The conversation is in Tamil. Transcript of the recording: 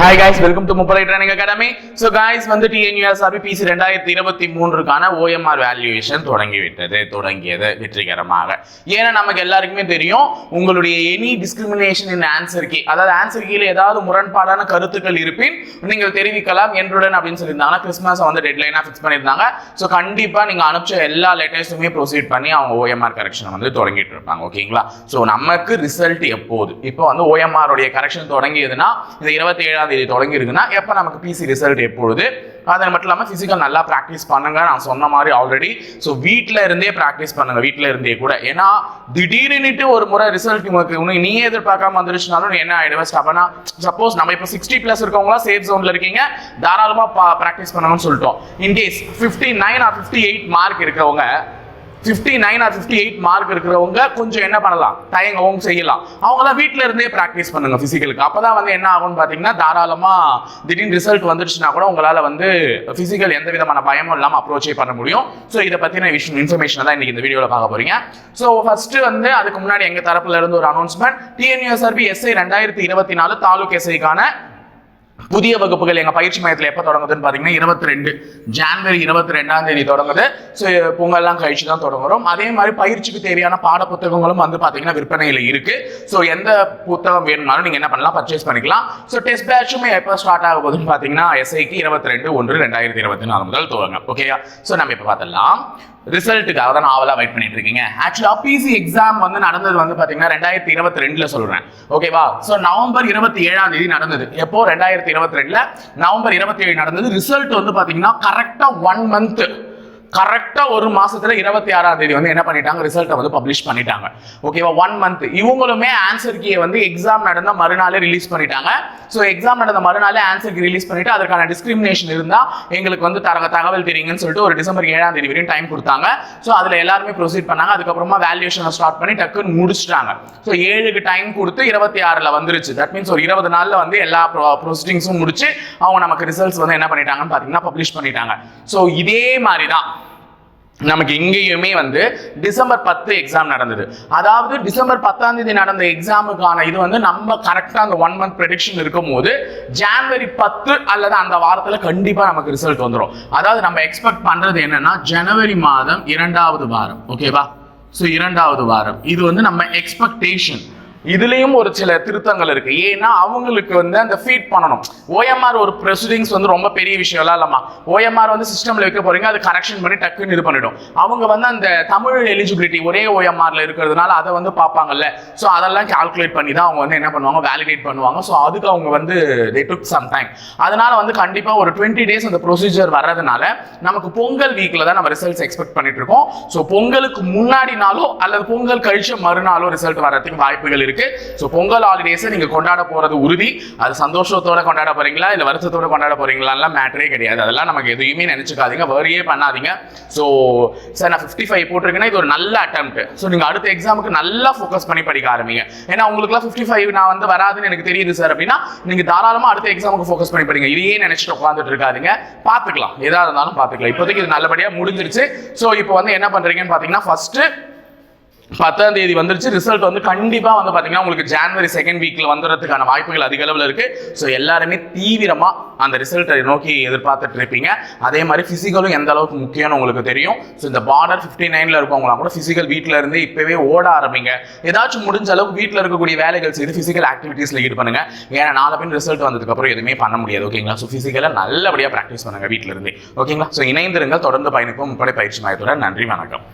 Hi guys welcome to Muppadai training academy so guys வந்து டிஎன்யூஎஸ்ஆர்பி பிசி ரெண்டாயிரத்தி இருபத்தி மூன்றுக்கான ஓஎம்ஆர் வேல்யூவேஷன் தொடங்கிவிட்டது தொடங்கியது வெற்றிகரமாக. ஏன்னா நமக்கு எல்லாருக்குமே தெரியும் உங்களுடைய any discrimination in answer key அதாவது ஆன்சர் கீழ ஏதாவது முரண்பாடான கருத்துக்கள் இருப்பின் நீங்கள் தெரிவிக்கலாம் என்றுடன் அப்படின்னு சொல்லியிருந்தாங்க. கிறிஸ்மஸ் வந்து டெட்லைனாக ஃபிக்ஸ் பண்ணியிருந்தாங்க. ஸோ கண்டிப்பாக நீங்கள் அனுப்பிச்ச எல்லா லெட்டர்ஸுமே ப்ரொசீட் பண்ணி அவங்க ஓஎம்ஆர் கரெக்ஷன் வந்து தொடங்கிட்டு இருப்பாங்க ஓகேங்களா ஸோ நமக்கு ரிசல்ட் எப்போது? இப்போ வந்து ஓஎம்ஆர் உடைய கரெக்ஷன் தொடங்கியதுன்னா இந்த இருபத்தி ஏழாம் தேதி தொடங்கி இருக்குன்னா எப்போ நமக்கு பிசி ரிசல்ட் எப்பொழுது? அது மட்டும் இல்லாமல் ஃபிசிக்கல் நல்லா ப்ராக்டிஸ் பண்ணுங்க. நான் சொன்ன மாதிரி ஆல்ரெடி ஸோ வீட்டில் இருந்தே ப்ராக்டிஸ் பண்ணுங்க. வீட்டில் இருந்தே கூட. ஏன்னா திடீர்னுட்டு ஒரு முறை ரிசல்ட் உங்களுக்கு இன்னும் நீ எதிர்பார்க்காம வந்துருச்சுனாலும் நீ என்ன ஆகிடுவேன் ஸ்டப்பனா சப்போஸ் நம்ம இப்போ சிக்ஸ்டி ப்ளஸ் இருக்கவங்களா சேஃப் ஜோனில் இருக்கீங்க. தாராளமாக ப்ராக்டிஸ் பண்ணணும்னு சொல்லிட்டோம். In case fifty nine or fifty eight mark இருக்கிறவங்க fifty nine or fifty eight mark இருக்கிறவங்க கொஞ்சம் என்ன பண்ணலாம்? தயங்கவும் செய்யலாம். அவங்களாம் வீட்டில் இருந்தே ப்ராக்டிஸ் பண்ணுங்க ஃபிசிக்கலுக்கு அப்போ தான் வந்து என்ன ஆகும்னு பார்த்தீங்கன்னா தாராளமாக திடீர்னு ரிசல்ட் வந்துருச்சுன்னா கூட உங்களால் வந்து ஃபிசிக்கல் எந்த விதமான பயமும் இல்லாமல் அப்ரோச்சே பண்ண முடியும். ஸோ இதை பற்றின விஷயம் இன்ஃபர்மேஷன் தான் இன்னைக்கு இந்த வீடியோவில் பார்க்க போறீங்க. ஸோ ஃபர்ஸ்ட் வந்து அதுக்கு முன்னாடி எங்கள் தரப்புல இருந்து ஒரு அனௌன்ஸ்மெண்ட் டிஎன்யூஎஸ்ஆர்பி எஸ்ஐ ரெண்டாயிரத்தி இருபத்தி நாலு தாலுக் எஸ்ஐக்கான புதிய வகுப்புகள் எங்க பயிற்சி மையத்தில் எப்போ தொடங்குதுன்னு பார்த்தீங்கன்னா இருபத்தி ரெண்டு ஜான்வரி இருபத்தி ரெண்டாம் தேதி தொடங்குது. ஸோ பொங்கல்லாம் கழிச்சு தான் தொடங்குறோம். அதே மாதிரி பயிற்சிக்கு தேவையான பாட புத்தகங்களும் வந்து பார்த்தீங்கன்னா விற்பனையில் இருக்கு. ஸோ எந்த புத்தகம் வேணும்னாலும் நீங்க என்ன பண்ணலாம் பர்ச்சேஸ் பண்ணிக்கலாம். ஸோ டெஸ்ட் பேட்சுமே எப்போ ஸ்டார்ட் ஆக போகுதுன்னு பார்த்தீங்கன்னா எஸ்ஐக்கு இருபத்தி ரெண்டு ஒன்று ரெண்டாயிரத்தி இருபத்தி நாலு முதல் துவங்க ஓகேயா ஸோ நம்ம இப்போ பார்த்தலாம் ரிசல்ட்டுக்காக தான் ஆவலாக வெயிட் பண்ணிட்டு இருக்கீங்க. ஆக்சுவலா பிசி எக்ஸாம் வந்து நடந்தது வந்து பார்த்தீங்கன்னா ரெண்டாயிரத்தி இருபத்தி ரெண்டுல சொல்றேன். ஓகேவா ஸோ நவம்பர் இருபத்தி ஏழாம் தேதி நடந்தது. எப்போ? ரெண்டாயிரத்தி இருபத்தி ரெண்டுல நவம்பர் இருபத்தி ஏழு நடந்தது. ரிசல்ட் வந்து பார்த்தீங்கன்னா கரெக்டாக ஒன் மந்த் கரெக்டாக ஒரு மாசத்துல இருபத்தி ஆறாம் தேதி வந்து என்ன பண்ணிட்டாங்க? ரிசல்ட்டை வந்து பப்ளிஷ் பண்ணிட்டாங்க. ஓகேவா ஒன் மந்த் இவங்களுமே ஆன்சர் கீயை வந்து எக்ஸாம் நடந்த மறுநாளே ரிலீஸ் பண்ணிட்டாங்க. ஸோ எக்ஸாம் நடந்த மறுநாளே ஆன்சர் கீ ரிலீஸ் பண்ணிட்டு அதற்கான டிஸ்கிரிமினேஷன் இருந்தால் எங்களுக்கு வந்து தர தகவல் தெரியுங்கன்னு சொல்லிட்டு ஒரு டிசம்பர் ஏழாம் தேதி வரையும் டைம் கொடுத்தாங்க. ஸோ அதில் எல்லாருமே ப்ரொசீட் பண்ணாங்க. அதுக்கப்புறமா வேல்யூஷனை ஸ்டார்ட் பண்ணி டக்குன்னு முடிச்சிட்டாங்க. ஸோ ஏழுக்கு டைம் கொடுத்து இருபத்தி ஆறில் வந்துருச்சு. தட் மீன்ஸ் ஒரு இருபது நாளில் வந்து எல்லா ப்ரொசீடிங்ஸும் முடிச்சு அவங்க நமக்கு ரிசல்ட்ஸ் வந்து என்ன பண்ணிட்டாங்கன்னு பார்த்தீங்கன்னா பப்ளிஷ் பண்ணிட்டாங்க. ஸோ இதே மாதிரி தான் நமக்கு இங்கேயுமே வந்து டிசம்பர் பத்து எக்ஸாம் நடந்தது. அதாவது டிசம்பர் பத்தாம் தேதி நடந்த எக்ஸாமுக்கான இது வந்து நம்ம கரெக்டாக அந்த ஒன் மந்த் ப்ரெடிக்ஷன் இருக்கும் போது ஜான்வரி பத்து அல்லது அந்த வாரத்தில் கண்டிப்பாக நமக்கு ரிசல்ட் வந்துடும் அதாவது நம்ம எக்ஸ்பெக்ட் பண்ணுறது என்னன்னா ஜனவரி மாதம் இரண்டாவது வாரம். ஓகேவா ஸோ இரண்டாவது வாரம். இது வந்து நம்ம எக்ஸ்பெக்டேஷன் இதுலேயும் ஒரு சில திருத்தங்கள் இருக்கு. ஏன்னா அவங்களுக்கு வந்து அந்த ஃபீட் பண்ணணும். ஓஎம்ஆர் ஒரு ப்ரொசீடிங்ஸ் வந்து ரொம்ப பெரிய விஷயம்லாம் இல்லாமா ஓஎம்ஆர் வந்து சிஸ்டம்ல வைக்க போறீங்க அது கரெக்ஷன் பண்ணி டக்குன்னு இது பண்ணிடும். அவங்க வந்து அந்த தமிழ் எலிஜிபிலிட்டி ஒரே ஓஎம்ஆர்ல இருக்கிறதுனால அதை வந்து பார்ப்பாங்கல்ல. ஸோ அதெல்லாம் கால்குலேட் பண்ணி தான் அவங்க வந்து என்ன பண்ணுவாங்க வேலிடேட் பண்ணுவாங்க. ஸோ அதுக்கு அவங்க வந்து தே டுக் சம் டைம் அதனால வந்து கண்டிப்பா ஒரு டுவெண்ட்டி டேஸ் அந்த ப்ரொசீஜர் வர்றதுனால நமக்கு பொங்கல் வீக்ல தான் நம்ம ரிசல்ட்ஸ் எக்ஸ்பெக்ட் பண்ணிட்டு இருக்கோம். ஸோ பொங்கலுக்கு முன்னாடி நாளோ அல்லது பொங்கல் கழிச்ச மறுநாளோ ரிசல்ட் வர்றதுக்கு வாய்ப்புகள் இருக்கு. ஸோ பொங்கல் ஹாலிடேஸை நீங்கள் கொண்டாட போகிறது உறுதி. அது சந்தோஷத்தோட கொண்டாட போறீங்களா? இல்லை வருஷத்தோட கொண்டாட போறீங்களாலாம் மேட்டரே கிடையாது. அதெல்லாம் நமக்கு எதுவுமே நினச்சிக்காதீங்க. வரியே பண்ணாதீங்க. ஸோ சார் நான் ஃபிஃப்டி ஃபைவ் போட்டிருக்கேன்னா இது ஒரு நல்ல அட்டம்ப்ட் ஸோ நீங்கள் அடுத்த எக்ஸாமுக்கு நல்லா ஃபோக்கஸ் பண்ணி படிக்க ஆரம்பிங்க. ஏன்னா உங்களுக்குலாம் ஃபிஃப்டி ஃபைவ் நான் வந்து வராதுன்னு எனக்கு தெரியுது சார் அப்படின்னா நீங்கள் தாராளமாக அடுத்த எக்ஸாமுக்கு ஃபோக்கஸ் பண்ணி படிங்க. இதையே நினைச்சிட்டு உட்காந்துட்டு இருக்காதீங்க. பார்த்துக்கலாம் எதாக இருந்தாலும் பார்த்துக்கலாம் இப்போதைக்கு இது நல்லபடியாக முடிஞ்சிருச்சு. ஸோ இப்போ வந்து என்ன பண்ணுறீங்கன்னு பார்த்தீங்கன்னா ஃபஸ்ட்டு பத்தாம் தேதி வந்துருச்சு. ரிசல்ட் வந்து கண்டிப்பாக வந்து பார்த்தீங்கன்னா உங்களுக்கு ஜான்வரி செகண்ட் வீக்கில் வந்துடுறதுக்கான வாய்ப்புகள் அதிக அளவில் இருக்குது ஸோ எல்லாருமே தீவிரமாக அந்த ரிசல்ட்டை நோக்கி எதிர்பார்த்துட்டு இருப்பீங்க. அதே மாதிரி ஃபிசிக்கலும் எந்த அளவுக்கு முக்கியம்னு உங்களுக்கு தெரியும். ஸோ இந்த பார்டர் ஃபிஃப்டி நைனில் இருக்கவங்களாம் கூட ஃபிசிக்கல் வீட்டில் இருந்து இப்போவே ஓட ஆரம்பிங்க. ஏதாச்சும் முடிஞ்ச அளவுக்கு வீட்டில் இருக்கக்கூடிய வேலைகள் செய்து ஆக்டிவிட்டீஸில் ஈடு ஈடுபடுங்க. ஏன்னா நாலு பின் ரிசல்ட் வந்ததுக்கப்புறம் எதுவுமே பண்ண முடியாது. ஓகேங்களா ஸோ ஃபிசிக்கலை நல்லபடியாக ப்ராக்டிஸ் பண்ணுங்கள் வீட்டில் இருந்து. ஓகேங்களா ஸோ இணைந்திருங்கள். தொடர்ந்து பயணிப்போம். முப்படை பயிற்சி மையத்துடன் நன்றி வணக்கம்.